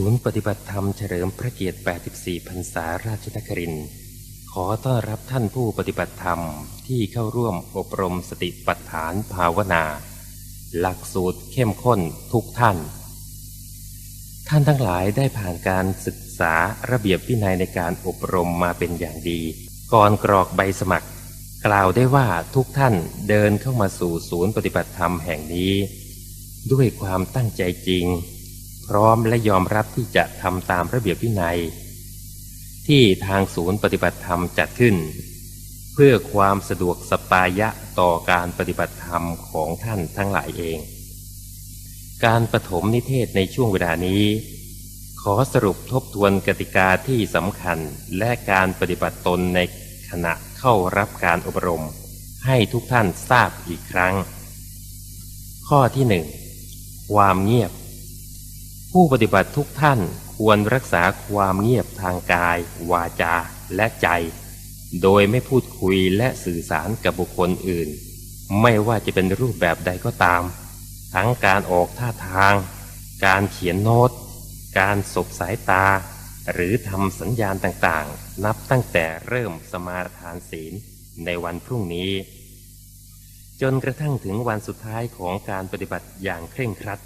ศูนย์ปฏิบัติธรรมเฉลิมพระเกียรติ 84 พรรษาราชนครินขอต้อนรับท่านผู้ปฏิบัติธรรมที่เข้าร่วมอบรมสติปัฏฐานภาวนา หลักสูตรเข้มข้นทุกท่าน ท่านทั้งหลายได้ผ่านการศึกษาระเบียบวินัยในการอบรมมาเป็นอย่างดี ก่อนกรอกใบสมัคร กล่าวได้ว่าทุกท่านเดินเข้ามาสู่ศูนย์ปฏิบัติธรรมแห่งนี้ ด้วยความตั้งใจจริง พร้อมและยอมรับที่จะทำตามระเบียบวินัย ที่ทางศูนย์ปฏิบัติธรรมจัดขึ้น เพื่อความสะดวกสปายะต่อการปฏิบัติธรรมของท่านทั้งหลายเอง การปฐมนิเทศในช่วงเวลานี้ ขอสรุปทบทวนกติกาที่สำคัญและการปฏิบัติตนในขณะเข้ารับการอบรม ให้ทุกท่านทราบอีกครั้ง ข้อที่หนึ่งความเงียบ ผู้ปฏิบัติทุกท่านควรรักษาความเงียบทางกาย วาจาและใจ โดยไม่พูดคุยและสื่อสารกับบุคคลอื่น ไม่ว่าจะเป็นรูปแบบใดก็ตาม ทั้งการออกท่าทาง การเขียนโน้ต การสบสายตา หรือทำสัญญาณต่างๆ นับตั้งแต่เริ่มสมาทานศีลในวันพรุ่งนี้ จนกระทั่งถึงวันสุดท้ายของการปฏิบัติอย่างเคร่งครัด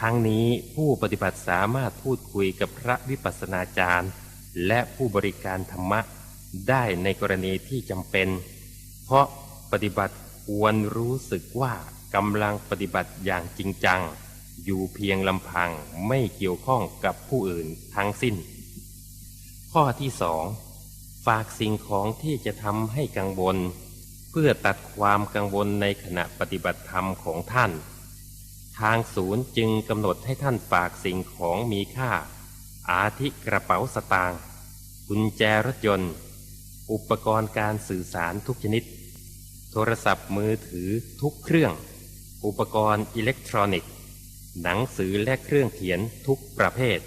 ทั้งนี้ผู้ปฏิบัติสามารถพูดคุยกับพระวิปัสสนาจารย์ และผู้บริการธรรมะได้ในกรณีที่จำเป็น เพราะปฏิบัติควรรู้สึกว่ากำลังปฏิบัติอย่างจริงจัง อยู่เพียงลำพังไม่เกี่ยวข้องกับผู้อื่นทั้งสิ้น ข้อที่สองฝากสิ่งของที่จะทำให้กังวล เพื่อตัดความกังวลในขณะปฏิบัติธรรมของท่าน ทางศูนย์จึงกำหนดให้ท่านฝากสิ่งของมีค่า อาทิกระเป๋าสตางค์กุญแจรถยนต์ อุปกรณ์การสื่อสารทุกชนิด โทรศัพท์มือถือทุกเครื่อง อุปกรณ์อิเล็กทรอนิกส์ หนังสือและเครื่องเขียนทุกประเภท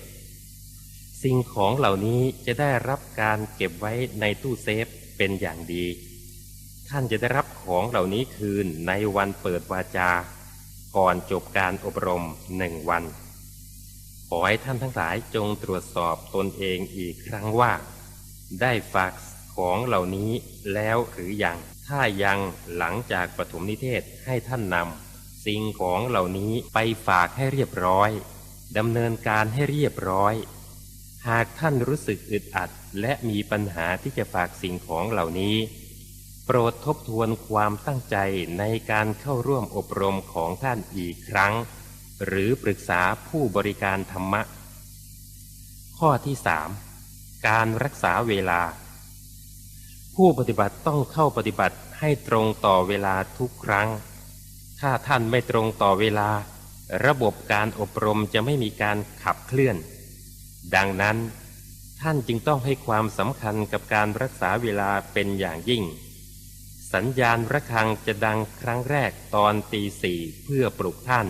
สิ่งของเหล่านี้จะได้รับการเก็บไว้ในตู้เซฟเป็นอย่างดี ท่านจะได้รับของเหล่านี้คืนในวันเปิดวาจา ก่อนจบการอบรมหนึ่งวัน ขอให้ท่านทั้งหลายจงตรวจสอบตนเองอีกครั้งว่า ได้ฝากของเหล่านี้แล้วหรือยัง ถ้ายังหลังจากปฐมนิเทศให้ท่านนำสิ่งของเหล่านี้ไปฝากให้เรียบร้อยดำเนินการให้เรียบร้อย หากท่านรู้สึกอึดอัด และมีปัญหาที่จะฝากสิ่งของเหล่านี้ โปรดทบทวนความตั้งใจในการเข้าร่วมอบรมของท่านอีกครั้ง หรือปรึกษาผู้บริการธรรมะ ข้อที่สามการรักษาเวลา ผู้ปฏิบัติต้องเข้าปฏิบัติให้ตรงต่อเวลาทุกครั้ง ถ้าท่านไม่ตรงต่อเวลา ระบบการอบรมจะไม่มีการขับเคลื่อน ดังนั้น ท่านจึงต้องให้ความสำคัญกับการรักษาเวลาเป็นอย่างยิ่ง สัญญาณระฆังจะดังครั้งแรกตอนตีสี่เพื่อปลุกท่าน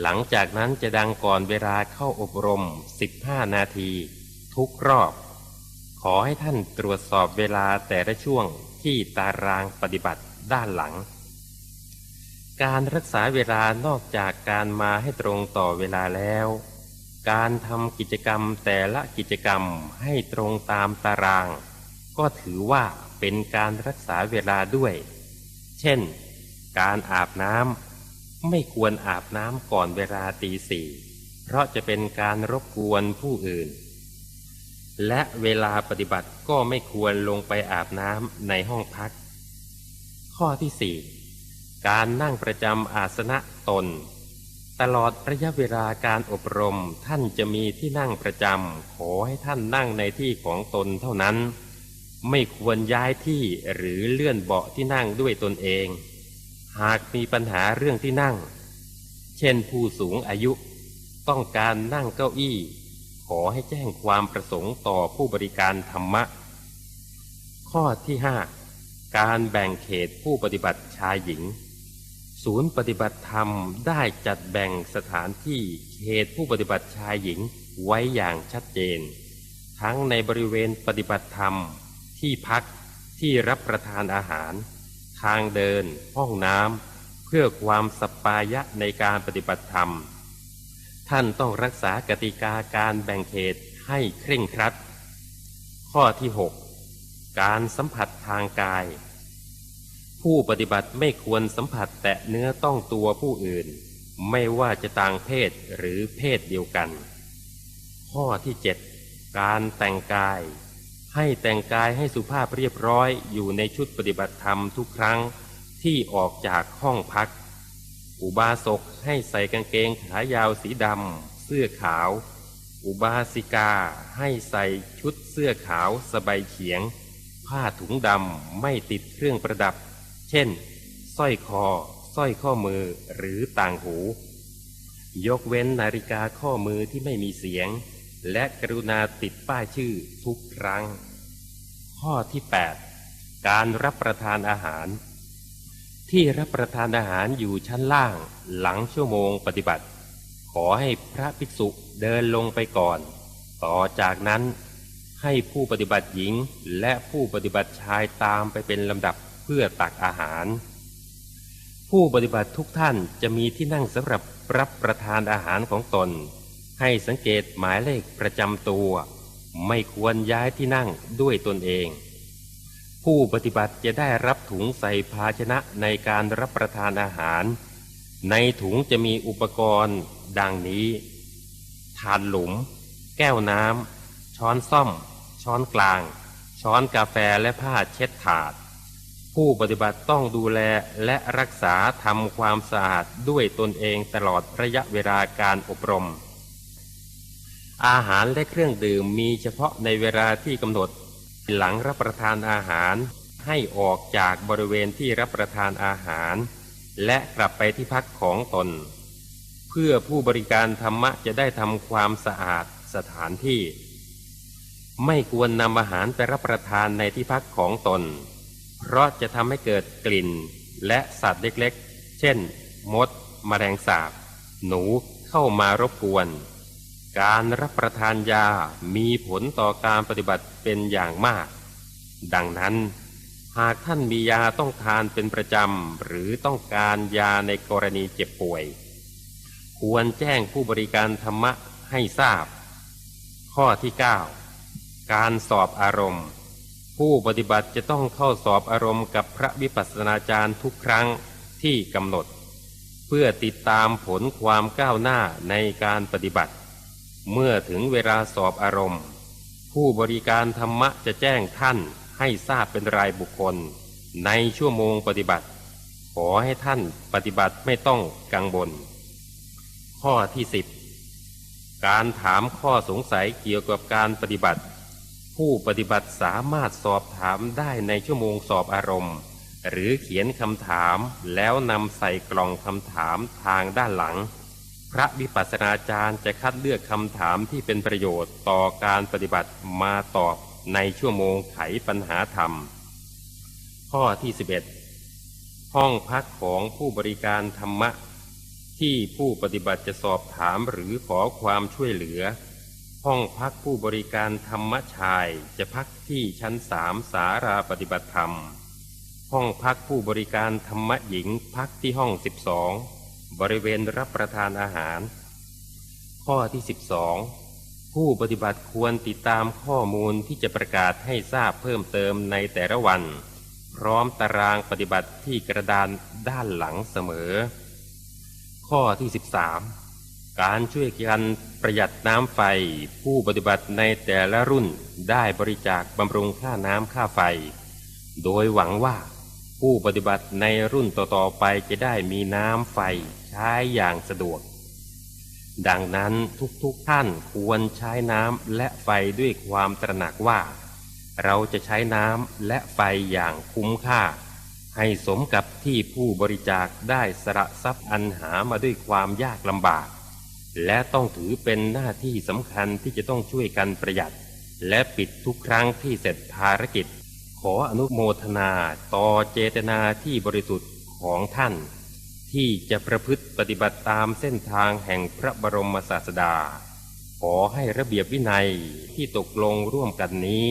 หลังจากนั้นจะดังก่อนเวลาเข้าอบรม 15 นาที ทุกรอบ ขอให้ท่านตรวจสอบเวลาแต่ละช่วงที่ตารางปฏิบัติด้านหลัง การรักษาเวลานอกจากการมาให้ตรงต่อเวลาแล้ว การทำกิจกรรมแต่ละกิจกรรมให้ตรงตามตาราง ก็ถือว่า เป็นการรักษาเวลาด้วย เช่น การอาบน้ำไม่ควรอาบน้ำก่อนเวลาตีสี่เพราะจะเป็นการรบกวนผู้อื่น และเวลาปฏิบัติก็ไม่ควรลงไปอาบน้ำในห้องพัก ข้อที่สี่การนั่งประจำอาสนะตน ตลอดระยะเวลาการอบรมท่านจะมีที่นั่งประจำขอให้ท่านนั่งในที่ของตนเท่านั้น ไม่ควรย้ายที่หรือเลื่อนเบาะที่นั่งด้วยตนเอง หากมีปัญหาเรื่องที่นั่ง เช่นผู้สูงอายุ ต้องการนั่งเก้าอี้ ขอให้แจ้งความประสงค์ต่อผู้บริการธรรมะ ข้อที่ห้าการแบ่งเขตผู้ปฏิบัติชายหญิง ศูนย์ปฏิบัติธรรมได้จัดแบ่งสถานที่เขตผู้ปฏิบัติชายหญิงไว้อย่างชัดเจน ทั้งในบริเวณปฏิบัติธรรม ที่พักที่รับประทานอาหาร ทางเดิน ห้องน้ำเพื่อความสปายะในการปฏิบัติธรรม ท่านต้องรักษากติกาการแบ่งเขตให้เคร่งครัด ข้อที่ 6 การสัมผัสทางกาย ผู้ปฏิบัติไม่ควรสัมผัสแตะเนื้อต้องตัวผู้อื่น ไม่ว่าจะต่างเพศหรือเพศเดียวกัน ข้อที่ 7 การแต่งกาย ให้แต่งกายให้สุภาพเรียบร้อยอยู่ในชุดปฏิบัติธรรมทุกครั้งที่ออกจากห้องพัก อุบาสกให้ใส่กางเกงขายาวสีดำเสื้อขาว อุบาสิกาให้ใส่ชุดเสื้อขาวสบายเฉียง ผ้าถุงดำไม่ติดเครื่องประดับ เช่นสร้อยคอสร้อยข้อมือหรือต่างหู ยกเว้นนาฬิกาข้อมือที่ไม่มีเสียง และกรุณาติดป้ายชื่อทุกครั้ง ข้อที่ 8 การรับประทานอาหาร ที่รับประทานอาหารอยู่ชั้นล่างหลังชั่วโมงปฏิบัติ ขอให้พระภิกษุเดินลงไปก่อน ต่อจากนั้นให้ผู้ปฏิบัติหญิงและผู้ปฏิบัติชายตามไปเป็นลำดับเพื่อตักอาหาร ผู้ปฏิบัติทุกท่านจะมีที่นั่งสำหรับรับประทานอาหารของตน ให้สังเกตหมายเลขประจำตัว ไม่ควรย้ายที่นั่งด้วยตนเอง ผู้ปฏิบัติจะได้รับถุงใส่ภาชนะในการรับประทานอาหาร ในถุงจะมีอุปกรณ์ ดังนี้ถาดหลุม แก้วน้ำช้อนซ่อม ช้อนกลาง ช้อนกาแฟและผ้าเช็ดถาด ผู้ปฏิบัติต้องดูแลและรักษาทำความสะอาดด้วยตนเองตลอดระยะเวลาการอบรม อาหารและเครื่องดื่มมีเฉพาะในเวลาที่กำหนด หลังรับประทานอาหารให้ออกจากบริเวณที่รับประทานอาหาร และกลับไปที่พักของตน เพื่อผู้บริการธรรมะจะได้ทำความสะอาดสถานที่ ไม่ควรนำอาหารไปรับประทานในที่พักของตน เพราะจะทำให้เกิดกลิ่น และสัตว์เล็กๆ เช่น มดแมลงสาบ หนูเข้ามารบกวน การรับประทานยามีผลต่อการปฏิบัติเป็นอย่างมาก ดังนั้น หากท่านมียาต้องทานเป็นประจำ หรือต้องการยาในกรณีเจ็บป่วย ควรแจ้งผู้บริการธรรมะให้ทราบ ข้อที่ 9 การสอบอารมณ์ ผู้ปฏิบัติจะต้องเข้าสอบอารมณ์กับพระวิปัสสนาจารย์ทุกครั้งที่กำหนด เพื่อติดตามผลความก้าวหน้าในการปฏิบัติ เมื่อถึงเวลาสอบอารมณ์ ผู้บริการธรรมะจะแจ้งท่านให้ทราบเป็นรายบุคคล ในชั่วโมงปฏิบัติ ขอให้ท่านปฏิบัติไม่ต้องกังวลข้อที่สิบการถามข้อสงสัยเกี่ยวกับการปฏิบัติ ผู้ปฏิบัติสามารถสอบถามได้ในชั่วโมงสอบอารมณ์ หรือเขียนคำถามแล้วนำใส่กล่องคำถามทางด้านหลัง พระวิปัสสนาจารย์จะคัดเลือกคำถามที่เป็นประโยชน์ต่อการปฏิบัติมาตอบในชั่วโมงไขปัญหาธรรม ข้อที่ 11 ห้องพักของผู้บริการธรรมะ ที่ผู้ปฏิบัติจะสอบถามหรือขอความช่วยเหลือ ห้องพักผู้บริการธรรมชายจะพักที่ชั้นสามสาราปฏิบัติธรรม ห้องพักผู้บริการธรรมหญิงพักที่ห้อง12บสอง บริเวณรับประทานอาหาร ข้อที่ 12 ผู้ปฏิบัติควรติดตามข้อมูลที่จะประกาศให้ทราบเพิ่มเติมในแต่ละวัน พร้อมตารางปฏิบัติที่กระดานด้านหลังเสมอ ข้อที่ 13 การช่วยกันประหยัดน้ำไฟ ผู้ปฏิบัติในแต่ละรุ่นได้บริจาคบำรุงค่าน้ำค่าไฟ โดยหวังว่า ผู้ปฏิบัติในรุ่นต่อๆไปจะได้มีน้ำไฟใช้อย่างสะดวก ดังนั้นทุกๆท่านควรใช้น้ำและไฟด้วยความตระหนักว่า เราจะใช้น้ำและไฟอย่างคุ้มค่า ให้สมกับที่ผู้บริจาคได้สละทรัพย์อันหามาด้วยความยากลำบาก และต้องถือเป็นหน้าที่สำคัญที่จะต้องช่วยกันประหยัด และปิดทุกครั้งที่เสร็จภารกิจ ขออนุโมทนาต่อเจตนาที่บริสุทธิ์ของท่าน ที่จะประพฤติปฏิบัติตามเส้นทางแห่งพระบรมศาสดา ขอให้ระเบียบวินัยที่ตกลงร่วมกันนี้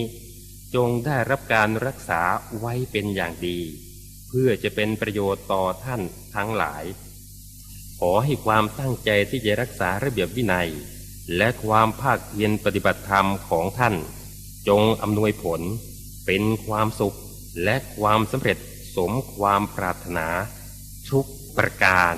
จงได้รับการรักษาไว้เป็นอย่างดี เพื่อจะเป็นประโยชน์ต่อท่านทั้งหลาย ขอให้ความตั้งใจที่จะรักษาระเบียบวินัย และความภาคเพียรปฏิบัติธรรมของท่าน จงอำนวยผล เป็นความสุขและความสำเร็จสมความปรารถนาทุกประการ